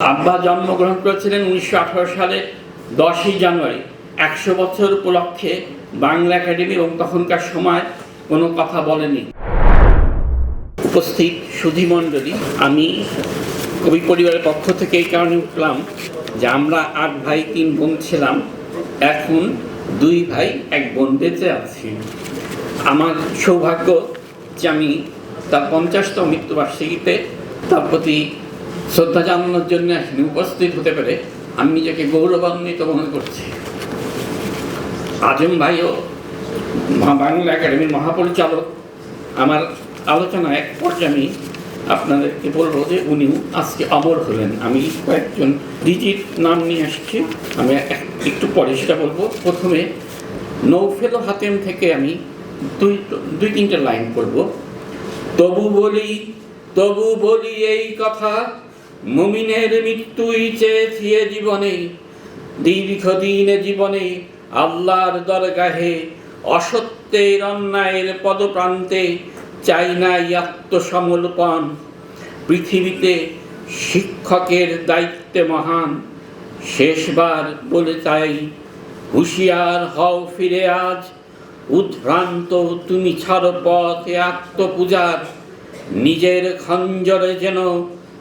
আব্বা জন্মগ্রহণ করেছিলেন উনিশশো আঠারো সালে, দশই জানুয়ারি, একশো বছর উপলক্ষে বাংলা একাডেমি এবং তখনকার সময় কোনো কথা বলেনি উপস্থিত সুধীমণ্ডলী আমি কবি পরিবারের পক্ষ থেকে এই কারণে উঠলাম যে আমরা আট ভাই, তিন বোন ছিলাম। এখন দুই ভাই, এক বোন বেঁচে আছি। আমার সৌভাগ্য যে আমি তার পঞ্চাশতম মৃত্যুবার্ষিকীতে তার প্রতি শ্রদ্ধা জানানোর জন্য এখানে উপস্থিত হতে পেরে আমি নিজেকে গৌরবান্বিত মনে করছি। আজম ভাইও বাংলা একাডেমির মহাপরিচালক। আমার আলোচনা এক পর্যায়ে আপনাদেরকে বলব যে উনিও আজকে অমর হলেন। আমি কয়েকজন ডিজিট নাম নিয়ে আসছি। আমি একটু পরে সেটা বলব। প্রথমে নৌফেল হাতেম থেকে আমি দুই দুই তিনটে লাইন করব তবু বলি তবু বলি এই কথা মুমিনের মৃত্যুই চেয়েছি এ জীবনে, দীর্ঘদিনে জীবনে আল্লাহর দরগাহে অসত্যের অন্যায়ের পদপ্রান্তে চাই নাই আত্মসমর্পণ। পৃথিবীতে শিক্ষকের দায়িত্বে মহান। শেষবার বলে চাই হুঁশিয়ার হও ফিরে আজ। উদ্ভ্রান্ত তুমি ছাড়ো পথে আত্মপূজার। নিজের খঞ্জরে যেন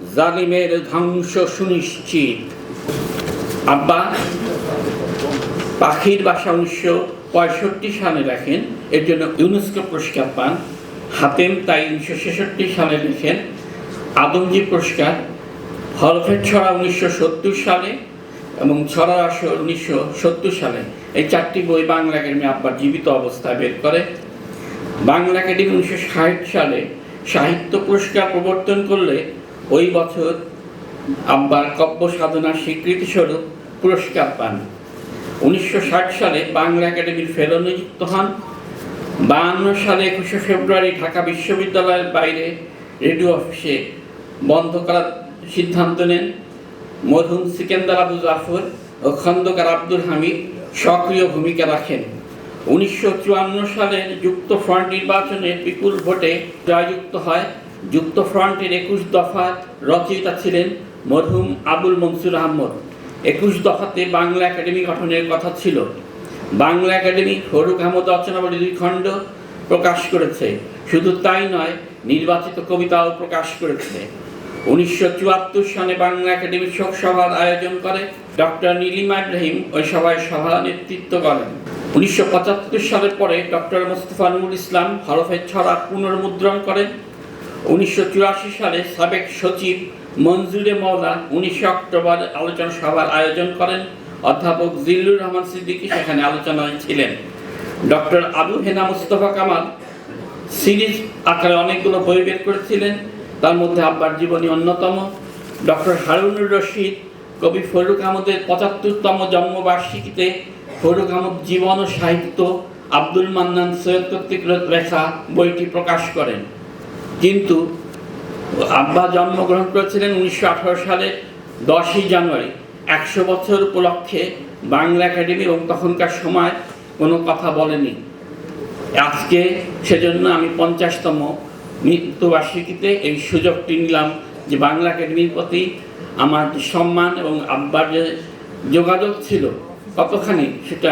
জালিমের ধ্বংস সুনিশ্চিত। আব্বা, পাখির বাসা উনিশশো পঁয়ষট্টি সালে লেখেন, এর জন্য ইউনেস্কো পুরস্কার পান। হাতেম তাই উনিশশো ছেষট্টি সালে লেখেন, আদমজি পুরস্কার। হলফের ছড়া উনিশশো সত্তর সালে এবং ছড়া আসর উনিশশো সত্তর সালে। এই চারটি বই বাংলা একাডেমি আব্বার জীবিত অবস্থায় বের করে। বাংলা একাডেমি উনিশশো ষাট সালে সাহিত্য পুরস্কার প্রবর্তন করলে ওই বছর আব্বার কব্য সাধনার স্বীকৃতিস্বরূপ পুরস্কার পান। উনিশশো ষাট সালে বাংলা একাডেমির ফেলো নিযুক্ত হন। বাহান্ন সালে একুশে ফেব্রুয়ারি ঢাকা বিশ্ববিদ্যালয়ের বাইরে রেডিও অফিসে বন্ধ করার সিদ্ধান্ত নেন মধুম সিকেন্দার আবু জাফর ও খন্দকার আব্দুল হামিদ সক্রিয় ভূমিকা রাখেন। উনিশশো সালের যুক্ত ফ্রন্ট নির্বাচনে বিপুল ভোটে জয়যুক্ত হয় যুক্ত ফ্রন্টের একুশ দফা রচয়িতা ছিলেন মরহুম আবুল মনসুর আহমদ। একুশ দফাতে বাংলা একাডেমি গঠনের কথা ছিল। বাংলা একাডেমি ফরুক আহমদ রচনাবলী দুই খণ্ড প্রকাশ করেছে। শুধু তাই নয়, নির্বাচিত কবিতাও প্রকাশ করেছে। উনিশশো চুয়াত্তর সালে বাংলা একাডেমি শোক সভার আয়োজন করে ডক্টর নীলিমা ইব্রাহিম ওই সভায় সভা নেতৃত্ব করেন। উনিশশো পঁচাত্তর সালের পরে ডক্টর মোস্তফা নুরুল ইসলাম হরফের ছড়া পুনর্মুদ্রণ করেন। উনিশশো চুরাশি সালে সাবেক সচিব মঞ্জুরে মওলা উনিশে অক্টোবর আলোচনা সভার আয়োজন করেন। অধ্যাপক জিল্লুর রহমান সিদ্দিকী সেখানে আলোচনায় ছিলেন। ডক্টর আবু হেনা মুস্তফা কামাল সিরিজ আকারে অনেকগুলো বই বের করেছিলেন। তার মধ্যে আব্বার জীবনী অন্যতম। ডক্টর হারুনুর রশিদ, কবি ফরুক আহমদের পঁচাত্তরতম জন্মবার্ষিকীতে ফরুক আহমদ জীবন ও সাহিত্য আব্দুল মান্নান সৈয়দ কর্তৃক লেখা বইটি প্রকাশ করেন। কিন্তু আব্বা জন্মগ্রহণ করেছিলেন উনিশশো আঠারো সালে, দশই জানুয়ারি, একশো বছর উপলক্ষে বাংলা একাডেমি এবং তখনকার সময় কোনো কথা বলেনি। আজকে সেজন্য আমি পঞ্চাশতম মৃত্যুবার্ষিকীতে এই সুযোগটি নিলাম যে বাংলা একাডেমির প্রতি আমার সম্মান এবং আব্বার যে যোগাযোগ ছিল, কতখানি সেটা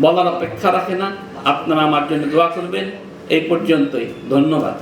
বলার অপেক্ষা রাখে না। আপনারা আমার জন্য দোয়া করবেন। এই পর্যন্তই। ধন্যবাদ।